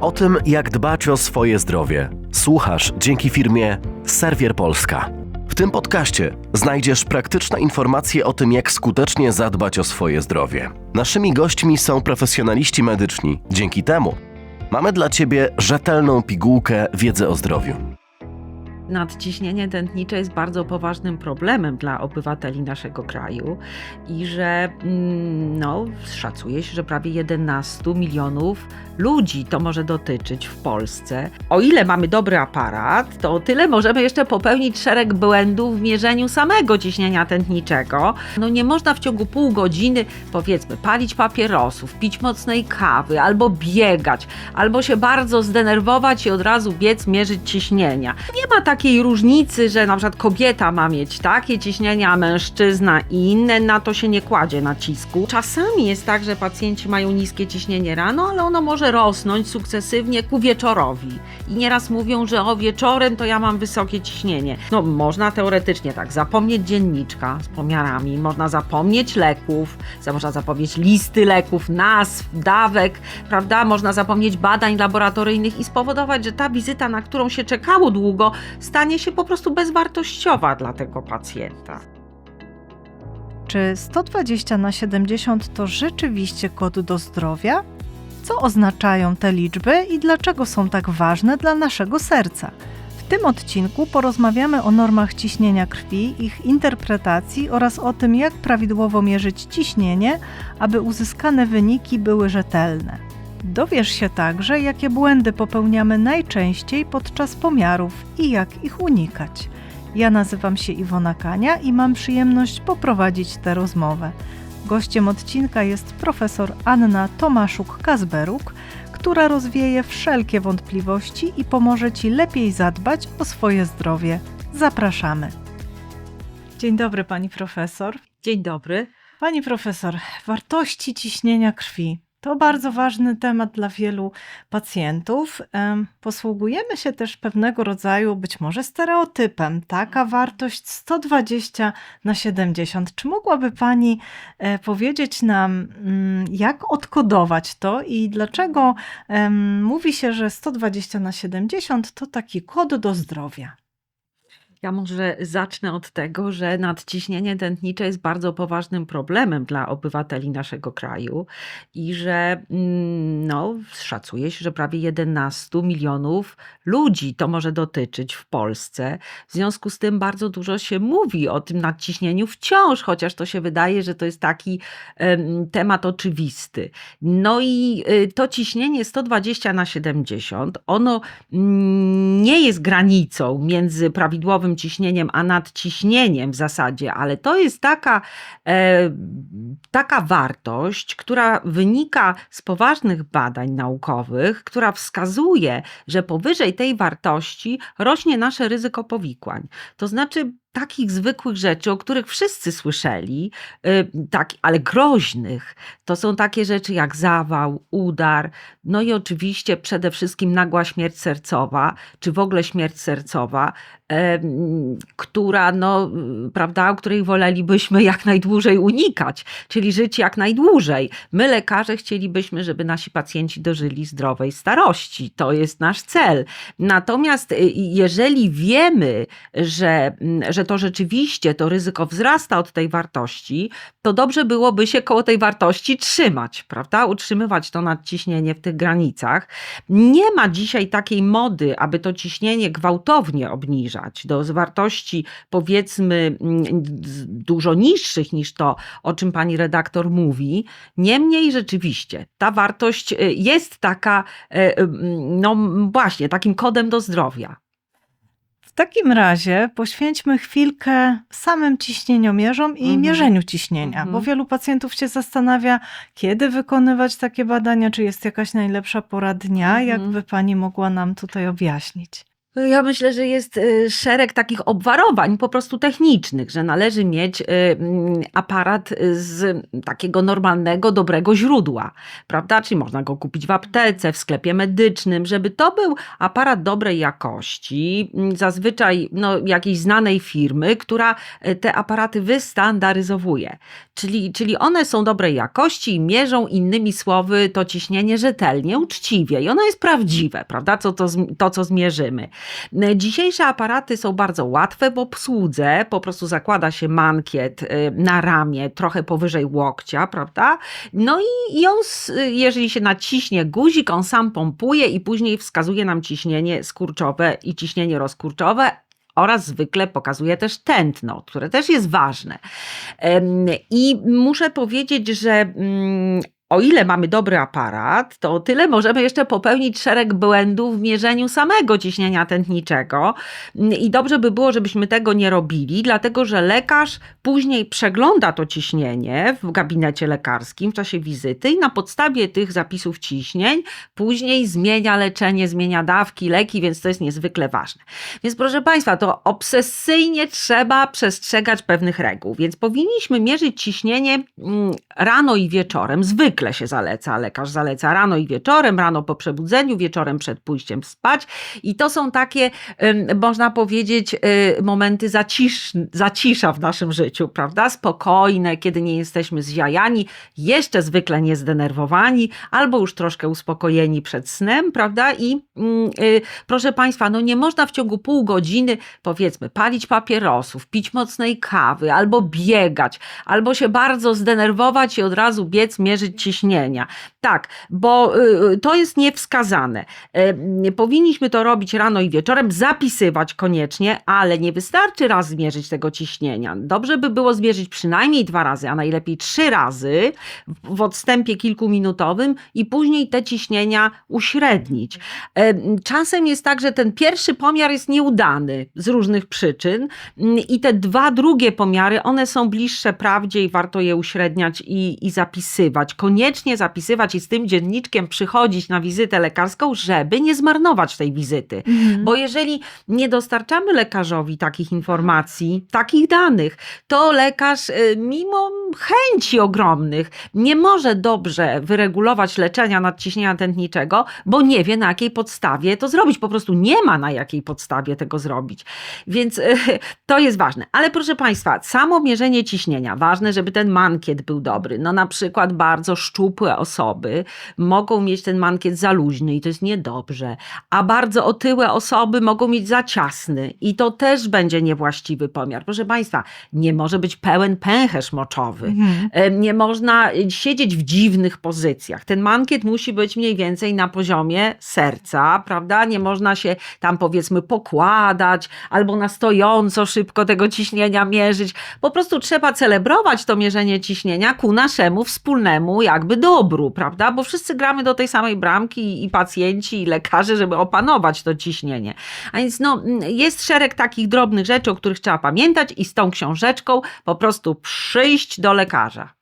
O tym, jak dbać o swoje zdrowie, słuchasz dzięki firmie Serwier Polska. W tym podcaście znajdziesz praktyczne informacje o tym, jak skutecznie zadbać o swoje zdrowie. Naszymi gośćmi są profesjonaliści medyczni. Dzięki temu mamy dla Ciebie rzetelną pigułkę wiedzy o zdrowiu. Nadciśnienie tętnicze jest bardzo poważnym problemem dla obywateli naszego kraju i że mm, no, szacuje się, że prawie 11 milionów ludzi to może dotyczyć w Polsce. O ile mamy dobry aparat, to o tyle możemy jeszcze popełnić szereg błędów w mierzeniu samego ciśnienia tętniczego. No nie można w ciągu pół godziny, powiedzmy, palić papierosów, pić mocnej kawy, albo biegać, albo się bardzo zdenerwować i od razu biec mierzyć ciśnienia. Nie ma takiej różnicy, że na przykład kobieta ma mieć takie ciśnienie, a mężczyzna inne, na to się nie kładzie nacisku. Czasami jest tak, że pacjenci mają niskie ciśnienie rano, ale ono może rosnąć sukcesywnie ku wieczorowi. I nieraz mówią, że o wieczorem to ja mam wysokie ciśnienie. No można teoretycznie tak, zapomnieć dzienniczka z pomiarami, można zapomnieć leków, można zapomnieć listy leków, nazw, dawek, prawda? Można zapomnieć badań laboratoryjnych i spowodować, że ta wizyta, na którą się czekało długo, stanie się po prostu bezwartościowa dla tego pacjenta. Czy 120 na 70 to rzeczywiście kod do zdrowia? Co oznaczają te liczby i dlaczego są tak ważne dla naszego serca? W tym odcinku porozmawiamy o normach ciśnienia krwi, ich interpretacji oraz o tym, jak prawidłowo mierzyć ciśnienie, aby uzyskane wyniki były rzetelne. Dowiesz się także, jakie błędy popełniamy najczęściej podczas pomiarów i jak ich unikać. Ja nazywam się Iwona Kania i mam przyjemność poprowadzić tę rozmowę. Gościem odcinka jest profesor Anna Tomaszuk-Kazberuk, która rozwieje wszelkie wątpliwości i pomoże Ci lepiej zadbać o swoje zdrowie. Zapraszamy. Dzień dobry, pani profesor. Dzień dobry. Pani profesor, wartości ciśnienia krwi. To bardzo ważny temat dla wielu pacjentów. Em, Posługujemy się też pewnego rodzaju, być może stereotypem. Taka wartość 120 na 70. Czy mogłaby Pani e, powiedzieć nam, mm, jak odkodować to i dlaczego mówi się, że 120 na 70 to taki kod do zdrowia? Ja może zacznę od tego, że nadciśnienie tętnicze jest bardzo poważnym problemem dla obywateli naszego kraju i że mm, no, szacuje się, że prawie 11 milionów ludzi to może dotyczyć w Polsce. W związku z tym bardzo dużo się mówi o tym nadciśnieniu wciąż, chociaż to się wydaje, że to jest taki em, temat oczywisty. No i y, to ciśnienie 120 na 70, ono mm, nie jest granicą między prawidłowym ciśnieniem a nadciśnieniem w zasadzie, ale to jest taka, e, taka wartość, która wynika z poważnych badań naukowych, która wskazuje, że powyżej tej wartości rośnie nasze ryzyko powikłań. To znaczy takich zwykłych rzeczy, o których wszyscy słyszeli, tak, ale groźnych, to są takie rzeczy jak zawał, udar, no i oczywiście przede wszystkim nagła śmierć sercowa, czy w ogóle śmierć sercowa, która, no, prawda, o której wolelibyśmy jak najdłużej unikać, czyli żyć jak najdłużej. My, lekarze, chcielibyśmy, żeby nasi pacjenci dożyli zdrowej starości. To jest nasz cel. Natomiast y, jeżeli wiemy, że, mm, że to rzeczywiście to ryzyko wzrasta od tej wartości, to dobrze byłoby się koło tej wartości trzymać, prawda? Utrzymywać to nadciśnienie w tych granicach. Nie ma dzisiaj takiej mody, aby to ciśnienie gwałtownie obniżać do wartości powiedzmy mm, dużo niższych niż to, o czym pani redaktor mówi. Niemniej rzeczywiście ta wartość y, jest taka, y, y, no właśnie, takim kodem do zdrowia. W takim razie poświęćmy chwilkę samym ciśnieniomierzom i Mhm. mierzeniu ciśnienia, Mhm. bo wielu pacjentów się zastanawia, kiedy wykonywać takie badania, czy jest jakaś najlepsza pora dnia, Mhm. jakby pani mogła nam tutaj objaśnić. Ja myślę, że jest y, szereg takich obwarowań po prostu technicznych, że należy mieć y, mm, aparat z takiego normalnego, dobrego źródła, prawda? Czyli można go kupić w aptece, w sklepie medycznym, żeby to był aparat dobrej jakości, mm, zazwyczaj no, jakiejś znanej firmy, która y, te aparaty wystandaryzowuje. Czyli, czyli one są dobrej jakości i mierzą innymi słowy to ciśnienie rzetelnie, uczciwie i ono jest prawdziwe, prawda? Co to, to, co zmierzymy. Dzisiejsze aparaty są bardzo łatwe w obsłudze, po prostu zakłada się mankiet y, na ramię, trochę powyżej łokcia, prawda? No i, on, jeżeli się naciśnie guzik, on sam pompuje i później wskazuje nam ciśnienie skurczowe i ciśnienie rozkurczowe, oraz zwykle pokazuje też tętno, które też jest ważne. I muszę powiedzieć, że mm, o ile mamy dobry aparat, to o tyle możemy jeszcze popełnić szereg błędów w mierzeniu samego ciśnienia tętniczego. I dobrze by było, żebyśmy tego nie robili, dlatego że lekarz później przegląda to ciśnienie w gabinecie lekarskim w czasie wizyty i na podstawie tych zapisów ciśnień później zmienia leczenie, zmienia dawki, leki, więc to jest niezwykle ważne. Więc proszę Państwa, to obsesyjnie trzeba przestrzegać pewnych reguł, więc powinniśmy mierzyć ciśnienie mm, rano i wieczorem. Zwykle się zaleca, lekarz zaleca rano i wieczorem, rano po przebudzeniu, wieczorem przed pójściem spać i to są takie, można powiedzieć, y, momenty zacisz, zacisza w naszym życiu, prawda? Spokojne, kiedy nie jesteśmy zjajani, jeszcze zwykle nie zdenerwowani, albo już troszkę uspokojeni przed snem, prawda? I mm, y, proszę Państwa, no nie można w ciągu pół godziny, powiedzmy, palić papierosów, pić mocnej kawy, albo biegać, albo się bardzo zdenerwować i od razu biec, mierzyć ciśnienia. Tak, bo y, to jest niewskazane. Y, Powinniśmy to robić rano i wieczorem, zapisywać koniecznie, ale nie wystarczy raz zmierzyć tego ciśnienia. Dobrze by było zmierzyć przynajmniej dwa razy, a najlepiej trzy razy w- odstępie kilkuminutowym i później te ciśnienia uśrednić. Em, Czasem jest tak, że ten pierwszy pomiar jest nieudany z różnych przyczyn mm, i te dwa drugie pomiary, one są bliższe prawdzie i warto je uśredniać i, i zapisywać. Koniecznie zapisywać i z tym dzienniczkiem przychodzić na wizytę lekarską, żeby nie zmarnować tej wizyty. Bo jeżeli nie dostarczamy lekarzowi takich informacji, takich danych, to lekarz, y, mimo chęci ogromnych, nie może dobrze wyregulować leczenia nadciśnienia tętniczego, bo nie wie na jakiej podstawie to zrobić. Po prostu nie ma na jakiej podstawie tego zrobić. Więc y, to jest ważne. Ale proszę Państwa, samo mierzenie ciśnienia, ważne, żeby ten mankiet był dobry. No na przykład bardzo szczupłe osoby mogą mieć ten mankiet za luźny i to jest niedobrze, a bardzo otyłe osoby mogą mieć za ciasny i to też będzie niewłaściwy pomiar. Proszę Państwa, nie może być pełen pęcherz moczowy. Mhm. Nie można siedzieć w dziwnych pozycjach. Ten mankiet musi być mniej więcej na poziomie serca, prawda? Nie można się tam powiedzmy pokładać albo na stojąco szybko tego ciśnienia mierzyć. Po prostu trzeba celebrować to mierzenie ciśnienia ku naszemu wspólnemu jakby dobru, prawda? Bo wszyscy gramy do tej samej bramki i pacjenci i lekarze, żeby opanować to ciśnienie. A więc no, jest szereg takich drobnych rzeczy, o których trzeba pamiętać i z tą książeczką po prostu przyjść do lekarza.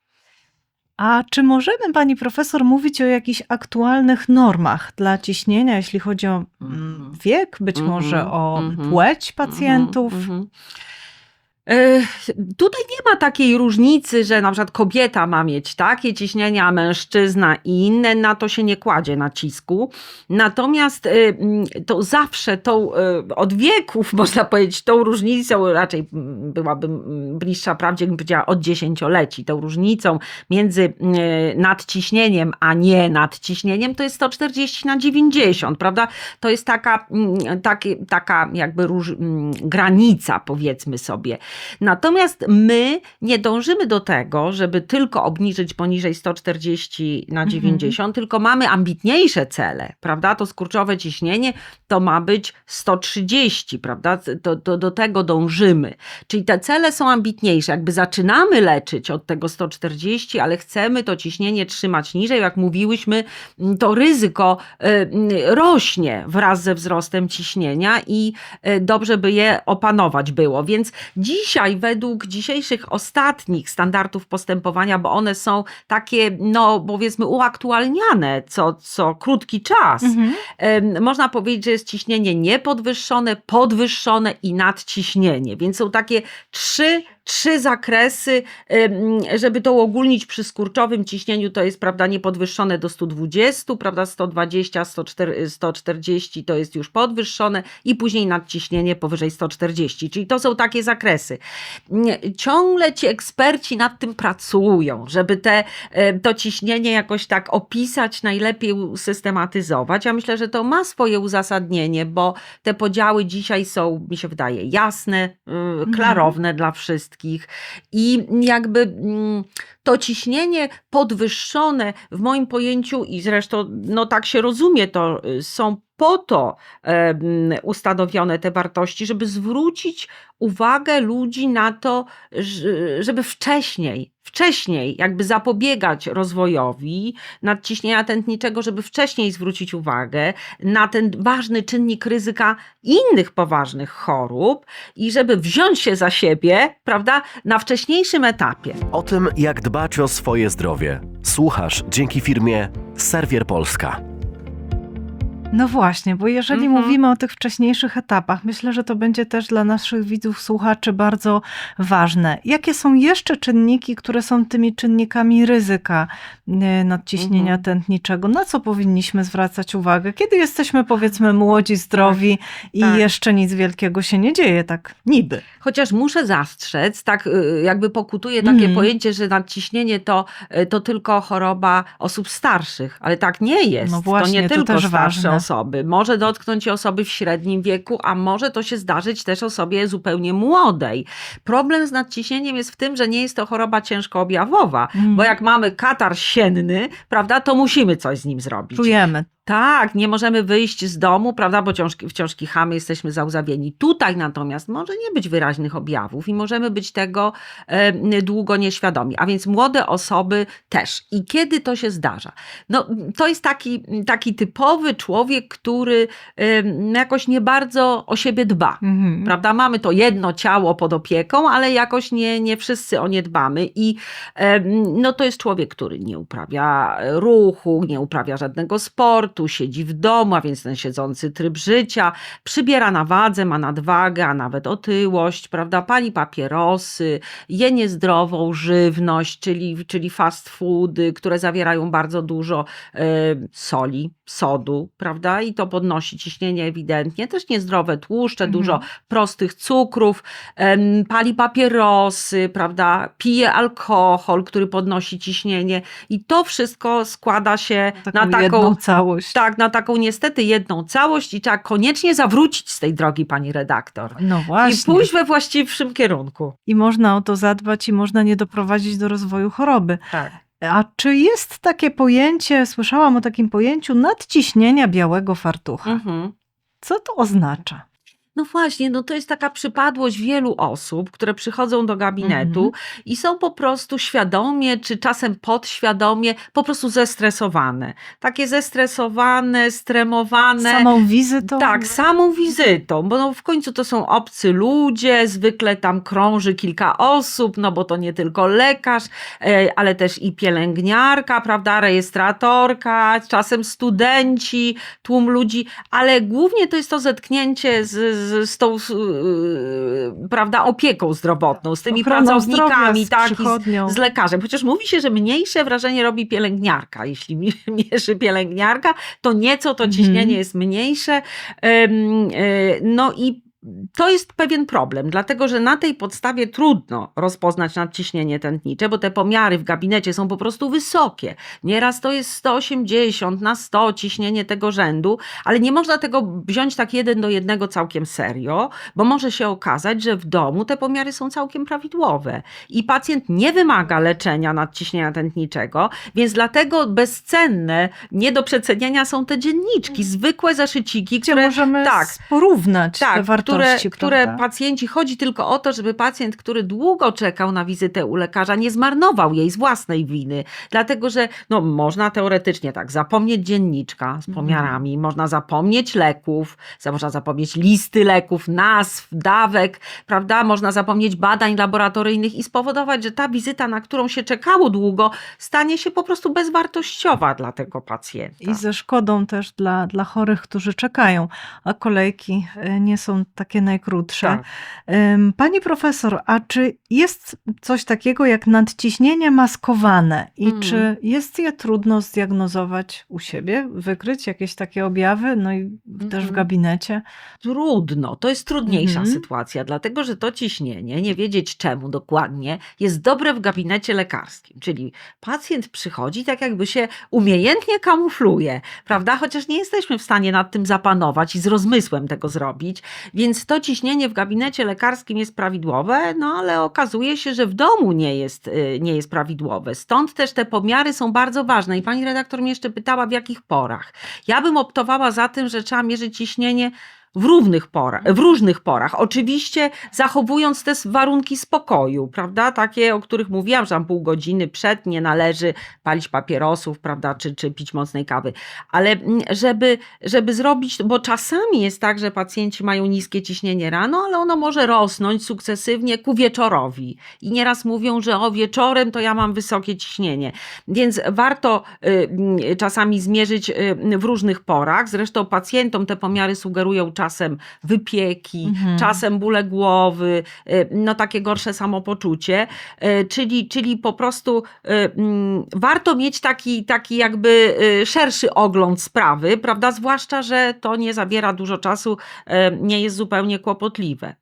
A czy możemy, pani profesor, mówić o jakichś aktualnych normach dla ciśnienia, jeśli chodzi o mm, Mhm. wiek, być Mhm, może o mhm, płeć pacjentów? Mhm, mhm. Tutaj nie ma takiej różnicy, że na przykład kobieta ma mieć takie ciśnienie, a mężczyzna inne, na to się nie kładzie nacisku. Natomiast e, mm, to zawsze tą, e, od wieków, można powiedzieć, tą różnicą, raczej mm, byłaby mm, bliższa prawdzie, bym powiedziała od dziesięcioleci, tą różnicą między e, nadciśnieniem, a nie nadciśnieniem, to jest 140 na 90, prawda? To jest taka, takie, taka jakby róż, granica, powiedzmy sobie. Natomiast my nie dążymy do tego, żeby tylko obniżyć poniżej 140 na Mhm. 90, tylko mamy ambitniejsze cele, prawda? To skurczowe ciśnienie to ma być 130, prawda? To, to, do tego dążymy. Czyli te cele są ambitniejsze. Jakby zaczynamy leczyć od tego 140, ale chcemy to ciśnienie trzymać niżej, jak mówiłyśmy, to ryzyko y, rośnie wraz ze wzrostem ciśnienia i y, dobrze by je opanować było. Więc dzisiaj dzisiaj, według dzisiejszych ostatnich standardów postępowania, bo one są takie, no powiedzmy, uaktualniane co, co krótki czas, Mhm. można powiedzieć, że jest ciśnienie niepodwyższone, podwyższone i nadciśnienie. Więc są takie trzy, trzy zakresy, żeby to uogólnić przy skurczowym ciśnieniu, to jest prawda niepodwyższone do 120, prawda 120, 104, 140 to jest już podwyższone i później nadciśnienie powyżej 140. Czyli to są takie zakresy. Nie, Ciągle ci eksperci nad tym pracują, żeby te, to ciśnienie jakoś tak opisać, najlepiej usystematyzować. Ja myślę, że to ma swoje uzasadnienie, bo te podziały dzisiaj są, mi się wydaje, jasne, y, klarowne dla wszystkich i jakby mm, to ciśnienie podwyższone w moim pojęciu i zresztą no tak się rozumie to, y, są po to ustanowione te wartości, żeby zwrócić uwagę ludzi na to, żeby wcześniej, wcześniej jakby zapobiegać rozwojowi nadciśnienia tętniczego, żeby wcześniej zwrócić uwagę na ten ważny czynnik ryzyka innych poważnych chorób i żeby wziąć się za siebie, prawda, na wcześniejszym etapie. O tym, jak dbać o swoje zdrowie. Słuchasz dzięki firmie Serwier Polska. No właśnie, bo jeżeli Mhm. mówimy o tych wcześniejszych etapach, myślę, że to będzie też dla naszych widzów, słuchaczy bardzo ważne. Jakie są jeszcze czynniki, które są tymi czynnikami ryzyka e, nadciśnienia Mhm. tętniczego? Na co powinniśmy zwracać uwagę, kiedy jesteśmy powiedzmy młodzi, zdrowi i tak. jeszcze nic wielkiego się nie dzieje, tak niby? Chociaż muszę zastrzec, tak y, jakby pokutuje takie Mhm. pojęcie, że nadciśnienie to, y, to tylko choroba osób starszych, ale tak nie jest. No właśnie, to nie to tylko też starsze ważne. Osoby. Może dotknąć osoby w średnim wieku, a może to się zdarzyć też osobie zupełnie młodej. Problem z nadciśnieniem jest w tym, że nie jest to choroba ciężko objawowa, Mhm. bo jak mamy katar sienny, prawda, to musimy coś z nim zrobić. Czujemy. Tak, nie możemy wyjść z domu, prawda, bo wciąż, wciąż kichamy, jesteśmy zauzawieni. Tutaj natomiast może nie być wyraźnych objawów i możemy być tego e, długo nieświadomi, a więc młode osoby też. I kiedy to się zdarza? No, to jest taki, taki typowy człowiek, który e, jakoś nie bardzo o siebie dba. Mhm. Prawda? Mamy to jedno ciało pod opieką, ale jakoś nie, nie wszyscy o nie dbamy. I no, to jest człowiek, który nie uprawia ruchu, nie uprawia żadnego sportu, siedzi w domu, a więc ten siedzący tryb życia, przybiera na wadze, ma nadwagę, a nawet otyłość, prawda? Pali papierosy, je niezdrową żywność, czyli, czyli fast foody, które zawierają bardzo dużo e, soli, sodu, prawda? I to podnosi ciśnienie ewidentnie. Też niezdrowe tłuszcze, Mhm. dużo prostych cukrów, em, pali papierosy, prawda? Pije alkohol, który podnosi ciśnienie. I to wszystko składa się Taką na taką całość. tak, na taką niestety jedną całość i trzeba koniecznie zawrócić z tej drogi, pani redaktor. No I właśnie. pójść we właściwszym kierunku. I można o to zadbać i można nie doprowadzić do rozwoju choroby. Tak. A czy jest takie pojęcie, słyszałam o takim pojęciu nadciśnienia białego fartucha? Mhm. Co to oznacza? No właśnie, no to jest taka przypadłość wielu osób, które przychodzą do gabinetu Mhm. i są po prostu świadomie, czy czasem podświadomie, po prostu zestresowane. Takie zestresowane, stremowane. Samą wizytą? Tak, samą wizytą, bo no w końcu to są obcy ludzie, zwykle tam krąży kilka osób, no bo to nie tylko lekarz, e, ale też i pielęgniarka, prawda, rejestratorka, czasem studenci, tłum ludzi, ale głównie to jest to zetknięcie z, z, z tą, yy, prawda, opieką zdrowotną, z tymi Ochroną pracownikami, zdrowia, tak, z, z lekarzem. Chociaż mówi się, że mniejsze wrażenie robi pielęgniarka. Jeśli mi- mierzy pielęgniarka, to nieco to Mhm. ciśnienie jest mniejsze. E, No i to jest pewien problem, dlatego że na tej podstawie trudno rozpoznać nadciśnienie tętnicze, bo te pomiary w gabinecie są po prostu wysokie. Nieraz to jest 180 na 100 ciśnienie tego rzędu, ale nie można tego wziąć tak jeden do jednego całkiem serio, bo może się okazać, że w domu te pomiary są całkiem prawidłowe i pacjent nie wymaga leczenia nadciśnienia tętniczego, więc dlatego bezcenne, nie do przecenienia są te dzienniczki, zwykłe zeszyciki, Gdzie które możemy tak, porównać te tak, wartości wartości, które prawda? pacjenci, chodzi tylko o to, żeby pacjent, który długo czekał na wizytę u lekarza, nie zmarnował jej z własnej winy. Dlatego, że no, można teoretycznie tak zapomnieć dzienniczka z Mhm. pomiarami, można zapomnieć leków, można zapomnieć listy leków, nazw, dawek, prawda? Można zapomnieć badań laboratoryjnych i spowodować, że ta wizyta, na którą się czekało długo, stanie się po prostu bezwartościowa dla tego pacjenta. I ze szkodą też dla, dla chorych, którzy czekają, a kolejki e, nie są takie najkrótsze. Tak. Pani profesor, a czy jest coś takiego jak nadciśnienie maskowane i Mm. czy jest je trudno zdiagnozować u siebie, wykryć jakieś takie objawy, no i też w Mhm. gabinecie? Trudno, to jest trudniejsza Mhm. sytuacja, dlatego że to ciśnienie, nie wiedzieć czemu dokładnie, jest dobre w gabinecie lekarskim. Czyli pacjent przychodzi tak jakby się umiejętnie kamufluje, prawda? Chociaż nie jesteśmy w stanie nad tym zapanować i z rozmysłem tego zrobić, więc to ciśnienie w gabinecie lekarskim jest prawidłowe, no ale okazuje się, że w domu nie jest, y, nie jest prawidłowe. Stąd też te pomiary są bardzo ważne. I pani redaktor mnie jeszcze pytała, w jakich porach. Ja bym optowała za tym, że trzeba mierzyć ciśnienie w, równych w różnych porach. Oczywiście zachowując te warunki spokoju, prawda? Takie, o których mówiłam, że tam pół godziny przed nie należy palić papierosów, prawda? Czy, czy pić mocnej kawy. Ale mm, żeby, żeby zrobić, bo czasami jest tak, że pacjenci mają niskie ciśnienie rano, ale ono może rosnąć sukcesywnie ku wieczorowi. I nieraz mówią, że o wieczorem to ja mam wysokie ciśnienie. Więc warto y, mm, czasami zmierzyć y, w różnych porach. Zresztą pacjentom te pomiary sugerują czasem wypieki, Mhm. czasem bóle głowy, y, no takie gorsze samopoczucie. Y, Czyli, czyli po prostu y, mm, warto mieć taki, taki jakby szerszy ogląd sprawy, prawda? Zwłaszcza, że to nie zabiera dużo czasu, nie jest zupełnie kłopotliwe.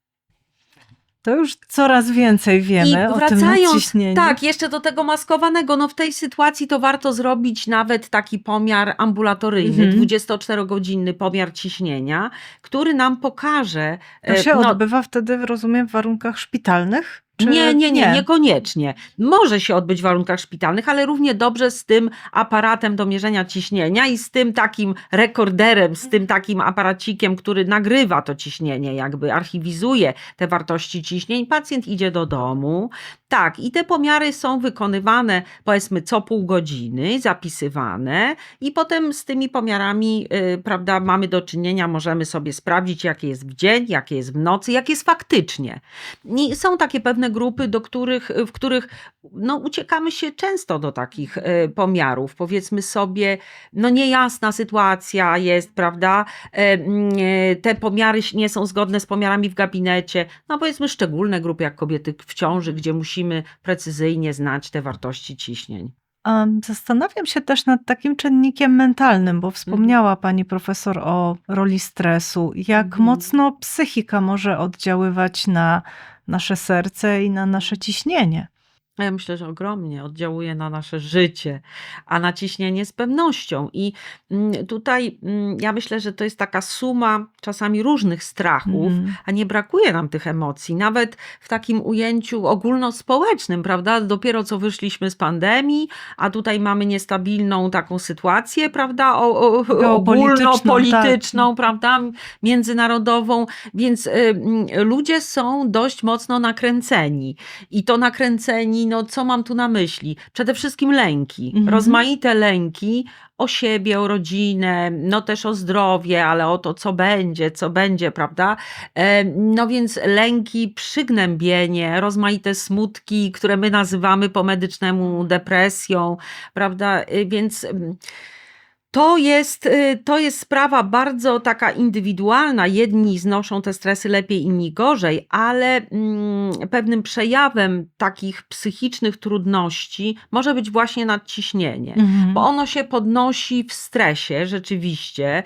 To już coraz więcej wiemy I o tym nadciśnieniu. tak, jeszcze do tego maskowanego, no w tej sytuacji to warto zrobić nawet taki pomiar ambulatoryjny, Mhm. 24-godzinny pomiar ciśnienia, który nam pokaże. To e, się no, odbywa wtedy, rozumiem, w warunkach szpitalnych? Czy nie, nie, nie, niekoniecznie. Może się odbyć w warunkach szpitalnych, ale równie dobrze z tym aparatem do mierzenia ciśnienia i z tym takim rekorderem, z tym takim aparacikiem, który nagrywa to ciśnienie, jakby archiwizuje te wartości ciśnień. Pacjent idzie do domu. Tak, i te pomiary są wykonywane powiedzmy co pół godziny, zapisywane i potem z tymi pomiarami, yy, prawda, mamy do czynienia, możemy sobie sprawdzić, jakie jest w dzień, jakie jest w nocy, jak jest faktycznie. I są takie pewne grupy, do których, w których no, uciekamy się często do takich e, pomiarów. Powiedzmy sobie, no niejasna sytuacja jest, prawda? E, mm, e, Te pomiary nie są zgodne z pomiarami w gabinecie. No powiedzmy szczególne grupy, jak kobiety w ciąży, gdzie musimy precyzyjnie znać te wartości ciśnień. Zastanawiam się też nad takim czynnikiem mentalnym, bo wspomniała Mhm. pani profesor o roli stresu. Jak Mhm. mocno psychika może oddziaływać na nasze serce i na nasze ciśnienie? Ja myślę, że ogromnie oddziałuje na nasze życie, a na ciśnienie z pewnością. I mm, tutaj mm, ja myślę, że to jest taka suma czasami różnych strachów, Mhm. a nie brakuje nam tych emocji, nawet w takim ujęciu ogólnospołecznym, prawda? Dopiero co wyszliśmy z pandemii, a tutaj mamy niestabilną taką sytuację, prawda? O, o, ogólnopolityczną, prawda? Międzynarodową, więc y, mm, ludzie są dość mocno nakręceni. I to nakręceni, no co mam tu na myśli? Przede wszystkim lęki, Mhm. rozmaite lęki o siebie, o rodzinę, no też o zdrowie, ale o to, co będzie, co będzie, prawda? E, No więc lęki, przygnębienie, rozmaite smutki, które my nazywamy po medycznemu depresją, prawda? Y, Więc. To jest, y, to jest sprawa bardzo taka indywidualna. Jedni znoszą te stresy lepiej, inni gorzej, ale mm, pewnym przejawem takich psychicznych trudności może być właśnie nadciśnienie, Mhm. bo ono się podnosi w stresie rzeczywiście.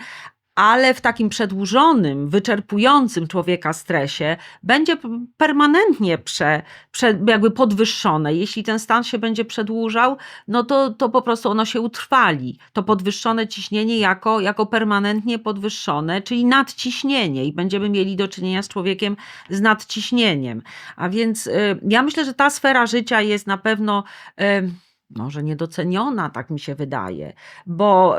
Ale w takim przedłużonym, wyczerpującym człowieka stresie będzie permanentnie prze, prze, jakby podwyższone. Jeśli ten stan się będzie przedłużał, no to, to po prostu ono się utrwali. To podwyższone ciśnienie jako, jako permanentnie podwyższone, czyli nadciśnienie i będziemy mieli do czynienia z człowiekiem z nadciśnieniem. A więc y, ja myślę, że ta sfera życia jest na pewno y, może niedoceniona, tak mi się wydaje, bo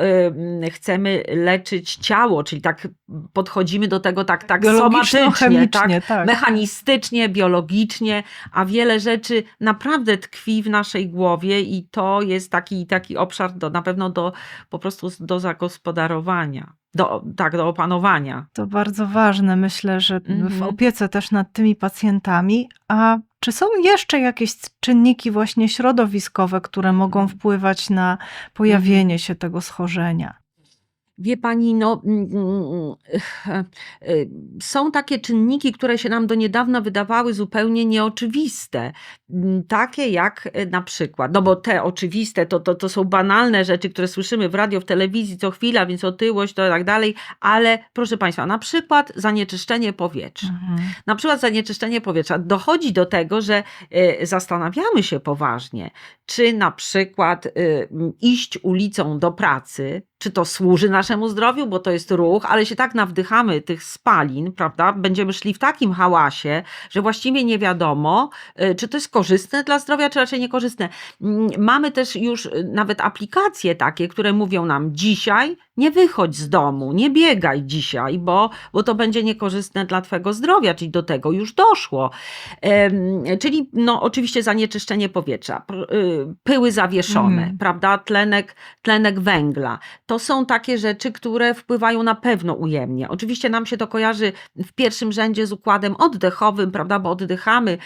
y, chcemy leczyć ciało, czyli tak podchodzimy do tego tak, tak somatycznie, tak, tak. mechanistycznie, biologicznie, a wiele rzeczy naprawdę tkwi w naszej głowie i to jest taki, taki obszar do, na pewno do, po prostu do zagospodarowania, do, tak, do opanowania. To bardzo ważne, myślę, że w Mhm. opiece też nad tymi pacjentami. A czy są jeszcze jakieś czynniki właśnie środowiskowe, które mogą Mhm. wpływać na pojawienie się tego schorzenia? Wie pani, no, mm, mm, y, są takie czynniki, które się nam do niedawna wydawały zupełnie nieoczywiste. Mm, Takie jak y, na przykład, no bo te oczywiste to, to, to są banalne rzeczy, które słyszymy w radio, w telewizji co chwila, więc otyłość, to i tak dalej, ale proszę państwa, na przykład zanieczyszczenie powietrza. Mhm. Na przykład zanieczyszczenie powietrza. Dochodzi do tego, że zastanawiamy się poważnie, czy na przykład iść ulicą do pracy, czy to służy naszemu zdrowiu, bo to jest ruch, ale się tak nawdychamy tych spalin, prawda? Będziemy szli w takim hałasie, że właściwie nie wiadomo, y, czy to jest korzystne dla zdrowia, czy raczej niekorzystne. Mm, Mamy też już y, nawet aplikacje takie, które mówią nam dzisiaj nie wychodź z domu, nie biegaj dzisiaj, bo, bo to będzie niekorzystne dla twojego zdrowia, czyli do tego już doszło. Czyli no oczywiście zanieczyszczenie powietrza, y, pyły zawieszone, Mm. prawda, tlenek, tlenek węgla. To są takie rzeczy, które wpływają na pewno ujemnie. Oczywiście nam się to kojarzy w pierwszym rzędzie z układem oddechowym, prawda, bo oddychamy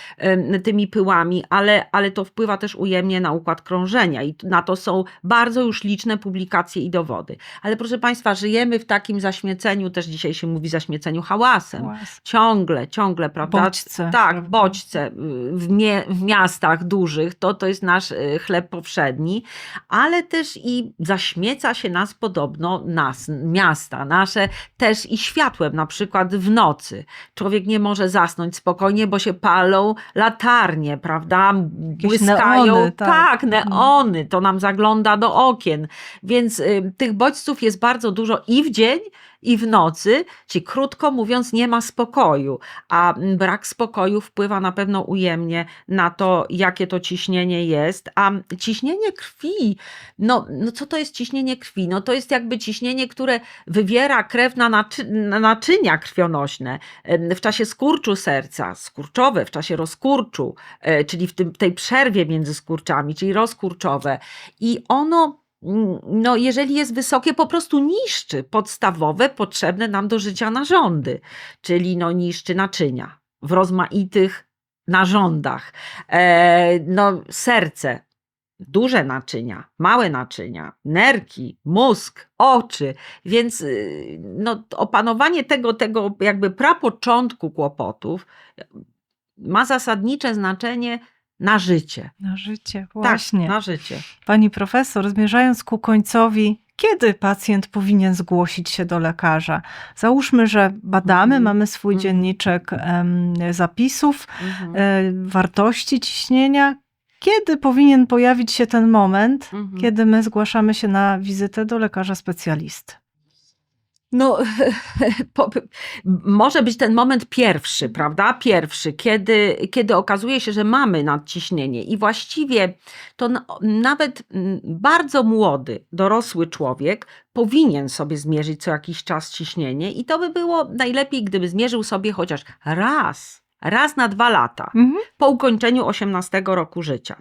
tymi pyłami, ale, ale to wpływa też ujemnie na układ krążenia i na to są bardzo już liczne publikacje i dowody. Ale proszę Państwa, żyjemy w takim zaśmieceniu, też dzisiaj się mówi zaśmieceniu hałasem. Łas. Ciągle, ciągle, prawda? Bodźce, Tak, bodźce y, w, mie- w miastach dużych, to, to jest nasz y, chleb powszedni, ale też i zaśmieca się nas podobno, nas, miasta nasze, też i światłem, na przykład w nocy. Człowiek nie może zasnąć spokojnie, bo się palą latarnie, prawda? Błyskają, neony, tak. tak, neony, to nam zagląda do okien, więc y, tych bodźców jest bardzo dużo i w dzień, i w nocy, czyli krótko mówiąc, nie ma spokoju, a brak spokoju wpływa na pewno ujemnie na to, jakie to ciśnienie jest. A ciśnienie krwi, no, no co to jest ciśnienie krwi? No to jest jakby ciśnienie, które wywiera krew na, naczy na naczynia krwionośne w czasie skurczu serca, skurczowe, w czasie rozkurczu, e, czyli w tym, tej przerwie między skurczami, czyli rozkurczowe. I ono no, jeżeli jest wysokie, po prostu niszczy podstawowe, potrzebne nam do życia narządy, czyli no, niszczy naczynia w rozmaitych narządach. E, no, serce, duże naczynia, małe naczynia, nerki, mózg, oczy, więc y, no, opanowanie tego, tego jakby prapoczątku kłopotów ma zasadnicze znaczenie na życie. Na życie, właśnie. Tak, na życie. Pani profesor, zmierzając ku końcowi, kiedy pacjent powinien zgłosić się do lekarza? Załóżmy, że badamy, Mhm. mamy swój Mhm. dzienniczek zapisów, Mhm. e, wartości ciśnienia. Kiedy powinien pojawić się ten moment, Mhm. kiedy my zgłaszamy się na wizytę do lekarza specjalisty? No, po, może być ten moment pierwszy, prawda? Pierwszy, kiedy, kiedy okazuje się, że mamy nadciśnienie i właściwie to nawet bardzo młody, dorosły człowiek powinien sobie zmierzyć co jakiś czas ciśnienie i to by było najlepiej, gdyby zmierzył sobie chociaż raz. Raz na dwa lata Mhm. po ukończeniu 18 roku życia.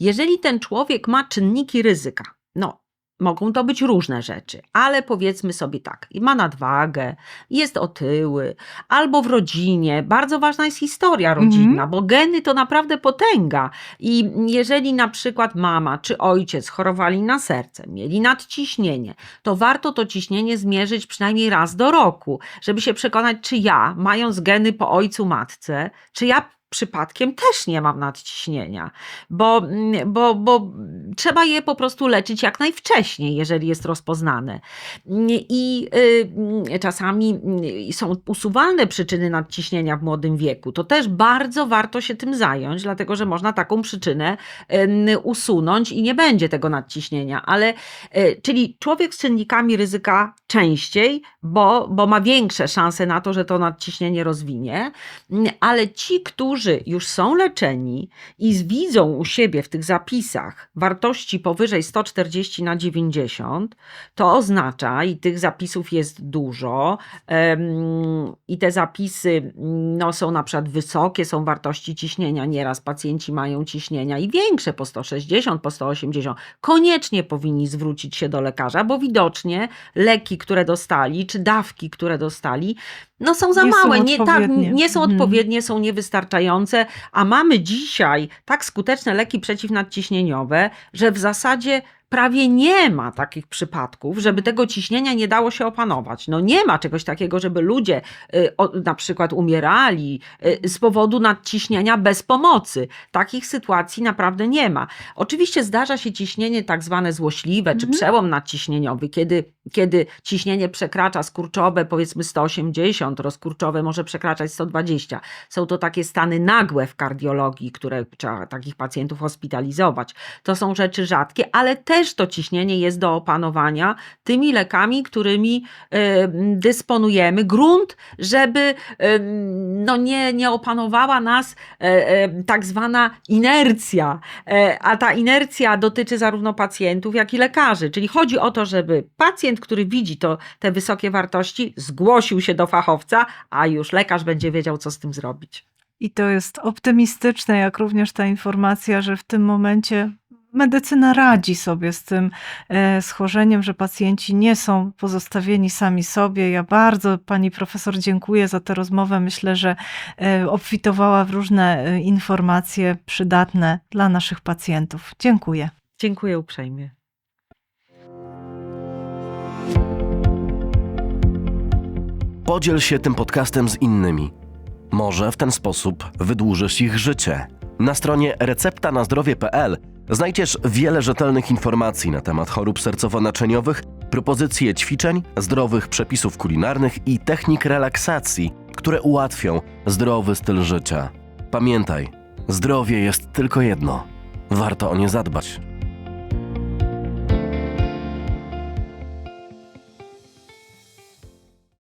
Jeżeli ten człowiek ma czynniki ryzyka, no mogą to być różne rzeczy, ale powiedzmy sobie tak, ma nadwagę, jest otyły, albo w rodzinie, bardzo ważna jest historia rodzinna, bo geny to naprawdę potęga. I jeżeli na przykład mama czy ojciec chorowali na serce, mieli nadciśnienie, to warto to ciśnienie zmierzyć przynajmniej raz do roku, żeby się przekonać, czy ja, mając geny po ojcu, matce, czy ja przypadkiem też nie mam nadciśnienia, bo, bo, bo trzeba je po prostu leczyć jak najwcześniej, jeżeli jest rozpoznane. I y, czasami y, są usuwalne przyczyny nadciśnienia w młodym wieku. To też bardzo warto się tym zająć, dlatego że można taką przyczynę y, usunąć i nie będzie tego nadciśnienia. Ale, czyli człowiek z czynnikami ryzyka częściej, bo, bo ma większe szanse na to, że to nadciśnienie rozwinie, ale ci, którzy którzy już są leczeni i widzą u siebie w tych zapisach wartości powyżej 140 na 90, to oznacza, i tych zapisów jest dużo, i te zapisy no, są na przykład wysokie, są wartości ciśnienia. Nieraz pacjenci mają ciśnienia i większe po 160, po 180. Koniecznie powinni zwrócić się do lekarza, bo widocznie leki, które dostali, czy dawki, które dostali, no są za Nie są małe, nie, tak, nie są Mhm. odpowiednie, są niewystarczające, a mamy dzisiaj tak skuteczne leki przeciwnadciśnieniowe, że w zasadzie prawie nie ma takich przypadków, żeby tego ciśnienia nie dało się opanować. No nie ma czegoś takiego, żeby ludzie y, na przykład umierali y, z powodu nadciśnienia bez pomocy. Takich sytuacji naprawdę nie ma. Oczywiście zdarza się ciśnienie tak zwane złośliwe, czy Mhm. przełom nadciśnieniowy, kiedy, kiedy ciśnienie przekracza skurczowe powiedzmy 180, rozkurczowe może przekraczać 120. Są to takie stany nagłe w kardiologii, które trzeba takich pacjentów hospitalizować. To są rzeczy rzadkie, ale też to ciśnienie jest do opanowania tymi lekami, którymi dysponujemy. Grunt, żeby no nie, nie opanowała nas e, tak zwana inercja, E, a ta inercja dotyczy zarówno pacjentów, jak i lekarzy. Czyli chodzi o to, żeby pacjent, który widzi to, te wysokie wartości, zgłosił się do fachowca, a już lekarz będzie wiedział, co z tym zrobić. I to jest optymistyczne, jak również ta informacja, że w tym momencie medycyna radzi sobie z tym e, schorzeniem, że pacjenci nie są pozostawieni sami sobie. Ja bardzo pani profesor dziękuję za tę rozmowę. Myślę, że e, obfitowała w różne e, informacje przydatne dla naszych pacjentów. Dziękuję. Dziękuję uprzejmie. Podziel się tym podcastem z innymi. Może w ten sposób wydłużysz ich życie. Na stronie receptanazdrowie.pl znajdziesz wiele rzetelnych informacji na temat chorób sercowo-naczyniowych, propozycje ćwiczeń, zdrowych przepisów kulinarnych i technik relaksacji, które ułatwią zdrowy styl życia. Pamiętaj, zdrowie jest tylko jedno. Warto o nie zadbać.